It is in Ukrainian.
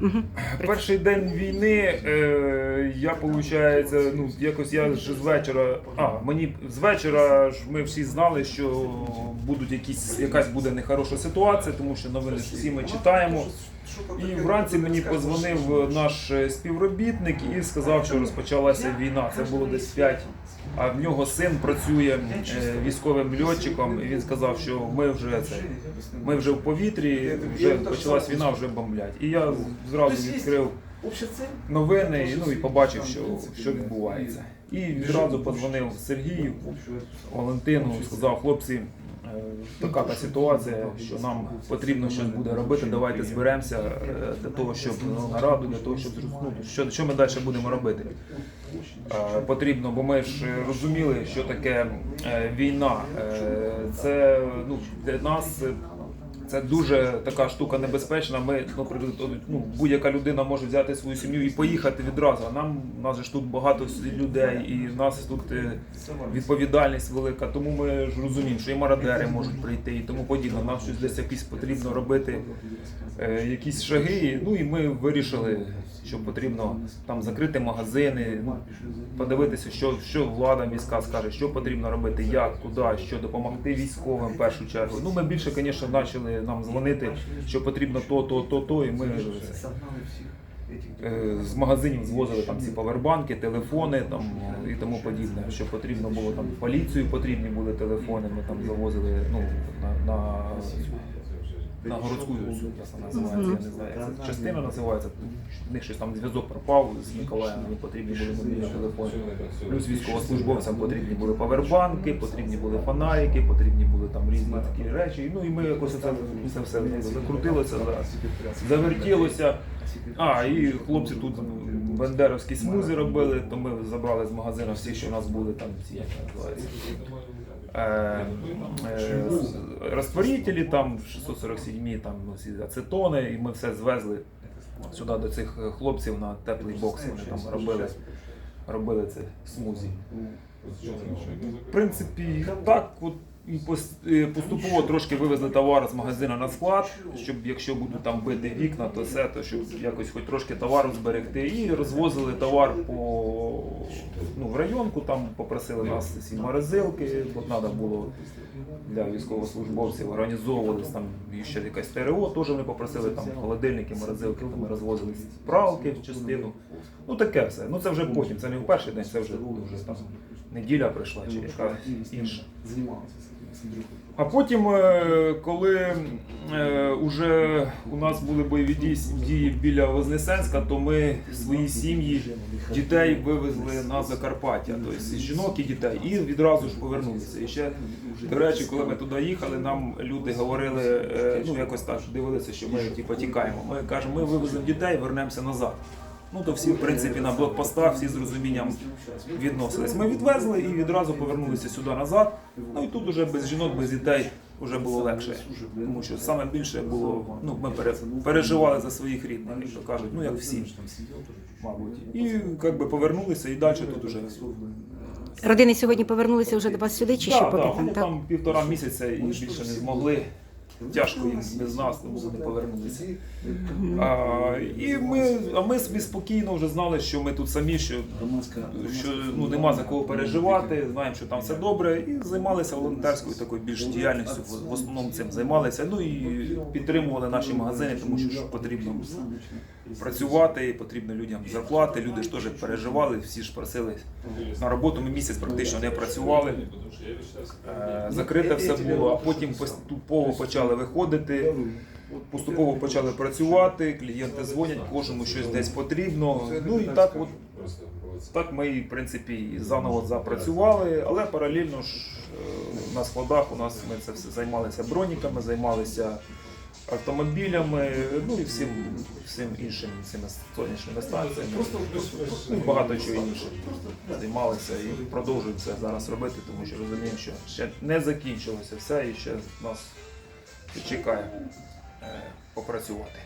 Мгм. Перший день війни е, я, виходить, ну, якось я ж з вечора. А, мені з вечора ж ми всі знали, що будуть якісь, якась буде нехороша ситуація, тому що новини всі ми читаємо. І вранці мені позвонив наш е, співробітник і сказав, що розпочалася війна. Це було десь 5. А в нього син працює е, військовим льотчиком, і він сказав, що ми вже це ми вже в повітрі, вже почалась війна, вже бомблять. І я зразу відкрив новини ну, і побачив, що, що відбувається. І відразу подзвонив Сергію, Валентину, сказав, хлопці, е, така та ситуація, що нам потрібно щось буде робити. Давайте зберемося е, для того, щоб ну, нараду, для того, щоб ну, що, що ми далі будемо робити. Е, Потрібно, бо ми ж е, розуміли, що таке е, війна. Е, Це ну, для нас. Це дуже така штука небезпечна. Ми, наприклад, ну, будь-яка людина може взяти свою сім'ю і поїхати відразу. А нам у нас ж тут багато людей, і в нас тут е, відповідальність велика. Тому ми ж розуміємо, що і мародери можуть прийти і тому подібне. Нам щось десь якісь потрібно робити, е, якісь шаги. Ну і ми вирішили, що потрібно там закрити магазини, ну, подивитися, що, що влада міська скаже, що потрібно робити, як, куди, що допомогти військовим в першу чергу. Ну ми більше, звісно, почали нам дзвонити, що потрібно то, то, то, то, і ми е, з магазинів звозили там ці павербанки, телефони там і тому подібне. Що потрібно було там поліцію, потрібні були телефони. Ми там завозили ну на. на на городську як вона називається, я не знаю. як Це частина називається. В них щось там зв'язок пропав з Миколаєм, мені потрібні були мобільні телефони. Плюс військовослужбовцям потрібні були павербанки, потрібні були фонарики, потрібні були там різні такі речі. Ну і ми якось це, це все закрутилося, за- завертілося. А, і хлопці тут бендеровські смузи робили, то ми забрали з магазину всі, що в нас були там ці як називаються. Е, е, розтворителі, там 647 там ну, ацетони, і ми все звезли сюди до цих хлопців на теплий бокс. Вони там робили, робили це смузі. В принципі, так от поступово трошки вивезли товар з магазину на склад, щоб якщо будуть там бити вікна, то все, то щоб якось хоч трошки товару зберегти. І розвозили товар по ну, в районку, там попросили нас ці морозилки, бо треба було для військовослужбовців організовувалися там ще якась ТРО, теж вони попросили там холодильники, морозилки, там розвозили пралки в частину. Ну таке все. Ну це вже потім, це не в перший день, це вже, вже там неділя прийшла чи яка інша. А потім, е, коли е, уже у нас були бойові дії, дії біля Вознесенська, то ми свої сім'ї, дітей вивезли на Закарпаття, тобто жінок і дітей, і відразу ж повернулися. І ще, до речі, коли ми туди їхали, нам люди говорили, е, ну якось так дивилися, що ми типу, тікаємо. Ми кажемо, ми вивеземо дітей, вернемося назад. Ну то всі, в принципі, на блокпостах всі з розумінням відносились. Ми відвезли і відразу повернулися сюди назад. Ну і тут уже без жінок, без дітей вже було легше. Тому що саме більше було, ну ми переживали за своїх рідних, як то кажуть, ну як всі, мабуть. І як би повернулися, і далі тут уже. Родини сьогодні повернулися вже до вас сюди чи ще поки там? Так? там півтора місяця і більше не змогли. Тяжко їм без нас, тому вони повернулися. А, і ми, а ми собі спокійно вже знали, що ми тут самі, що, що ну, нема за кого переживати, знаємо, що там все добре, і займалися волонтерською такою більш діяльністю. В, основному цим займалися. Ну і підтримували наші магазини, тому що потрібно працювати, і потрібно людям зарплати. Люди ж теж переживали, всі ж просили на роботу. Ми місяць практично не працювали. Е, Закрите все було, а потім поступово почали виходити. Поступово почали працювати, клієнти дзвонять, кожному щось десь потрібно. Ну і так, от так ми, в принципі, заново запрацювали, але паралельно ж е, на складах у нас ми це все займалися броніками, займалися автомобілями, ну і всім, всім іншим цими сонячними станціями. Ну, багато чого іншого. Займалися і продовжуємо це зараз робити, тому що розуміємо, що ще не закінчилося все і ще нас чекає е, попрацювати.